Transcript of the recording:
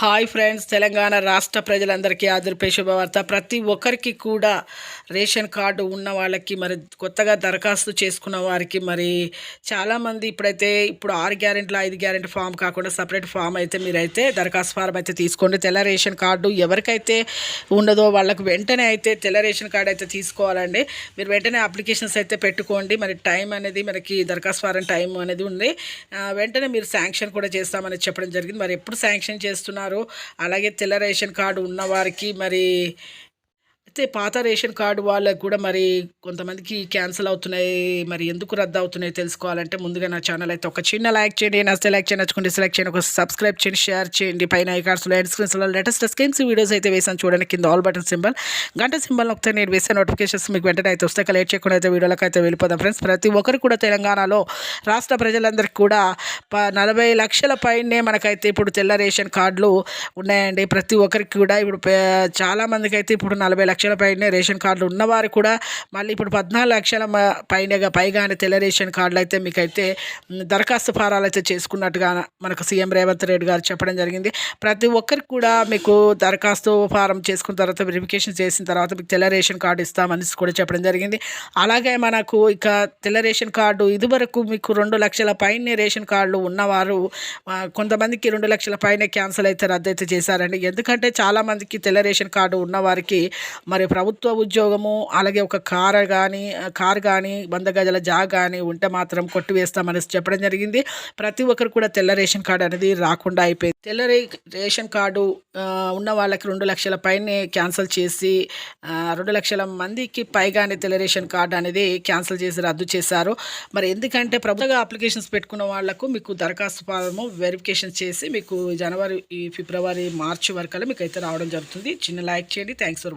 Hi friends Telangana రాష్ట్ర ప్రజలందరికీ ఆదుర్పే శుభవార్త. ప్రతి ఒక్కరికి కూడా రేషన్ కార్డు ఉన్న వాళ్ళకి మరి కొత్తగా దరఖాస్తు చేసుకున్న వారికి మరి చాలామంది ఇప్పుడైతే ఇప్పుడు ఆరు గ్యారెంట్లు ఐదు గ్యారెంటీ ఫామ్ కాకుండా సపరేట్ ఫామ్ అయితే మీరైతే దరఖాస్తు ఫారం అయితే తీసుకోండి. తెల్ల రేషన్ కార్డు ఎవరికైతే ఉండదో వాళ్ళకు వెంటనే అయితే తెల్ల రేషన్ కార్డు అయితే తీసుకోవాలండి. మీరు వెంటనే అప్లికేషన్స్ అయితే పెట్టుకోండి. మరి టైం అనేది మనకి దరఖాస్తు ఫారం టైం అనేది ఉంది. వెంటనే మీరు శాంక్షన్ కూడా చేస్తామని చెప్పడం జరిగింది. మరి ఎప్పుడు శాంక్షన్ చేస్తున్నారు. అలాగే తెల్ల రేషన్ కార్డు ఉన్నవారికి మరి అయితే పాత రేషన్ కార్డు వాళ్ళకు కూడా మరి కొంతమందికి క్యాన్సిల్ అవుతున్నాయి. మరి ఎందుకు రద్దు అవుతున్నాయి తెలుసుకోవాలంటే ముందుగా నా ఛానల్ అయితే ఒక చిన్న లైక్ చేయండి. నచ్చితే లైక్ చేయండి నచ్చుకుంటే సెలెక్ట్ చేయండి. ఒక సబ్స్క్రైబ్ చేయండి షేర్ చేయండి. పైన ఐకార్స్లో ఎండ్ స్క్రీన్స్లో లేటెస్ట్ స్కీమ్స్ వీడియోస్ అయితే వేసాను చూడండి. కింద ఆల్ బటన్ సింబల్ గంట సింబల్ ఒకసారి నేను వేసే నోటిఫికేషన్స్ మీకు వెంటనే అయితే వస్తే లేట్ చేయకుండా అయితే వీడియోలకు అయితే వెళ్ళిపోదాం. ఫ్రెండ్స్ ప్రతి ఒక్కరు కూడా తెలంగాణలో రాష్ట్ర ప్రజలందరికీ కూడా ప నలభై లక్షల పైనే మనకైతే ఇప్పుడు తెల్ల రేషన్ కార్డులు ఉన్నాయండి. ప్రతి ఒక్కరికి కూడా ఇప్పుడు చాలామందికి చాలా మందికి అయితే ఇప్పుడు నలభై లక్షల పైనే రేషన్ కార్డులు ఉన్నవారు కూడా మళ్ళీ ఇప్పుడు పద్నాలుగు లక్షల మ- పైనగా పైగానే తెల్ల రేషన్ కార్డులు అయితే మీకైతే దరఖాస్తు ఫారాలు అయితే చేసుకున్నట్టుగా మనకు సీఎం రేవంత్ రెడ్డి గారు చెప్పడం జరిగింది. ప్రతి ఒక్కరికి కూడా మీకు దరఖాస్తు ఫారం చేసుకున్న తర్వాత వెరిఫికేషన్ చేసిన తర్వాత మీకు తెల్ల రేషన్ కార్డు ఇస్తామని కూడా చెప్పడం జరిగింది. అలాగే మనకు ఇక తెల్ల రేషన్ కార్డు ఇదివరకు మీకు రెండు లక్షల పైన రేషన్ కార్డులు ఉన్నవారు కొంతమందికి రెండు లక్షల పైన క్యాన్సిల్ అయితే రద్దు అయితే చేశారండి. ఎందుకంటే చాలామందికి తెల్ల రేషన్ కార్డు ఉన్నవారికి మరి ప్రభుత్వ ఉద్యోగము అలాగే ఒక కార్ కానీ కార్ కానీ వంద గజల జాగా కానీ ఉంటే మాత్రం కొట్టివేస్తామని చెప్పడం జరిగింది. ప్రతి ఒక్కరు కూడా తెల్ల రేషన్ కార్డు అనేది రాకుండా అయిపోయింది. తెల్ల రే రేషన్ కార్డు ఉన్న వాళ్ళకి రెండు లక్షల పైనే క్యాన్సిల్ చేసి రెండు లక్షల మందికి పైగానే తెల్ల రేషన్ కార్డు అనేది క్యాన్సిల్ చేసి రద్దు చేశారు. మరి ఎందుకంటే ప్రభుత్వ అప్లికేషన్స్ పెట్టుకున్న వాళ్ళకు మీకు దరఖాస్తు ఫారము వెరిఫికేషన్ చేసి మీకు జనవరి ఫిబ్రవరి మార్చి వరకు మీకు అయితే రావడం జరుగుతుంది. చిన్న లైక్ చేయండి. Thanks for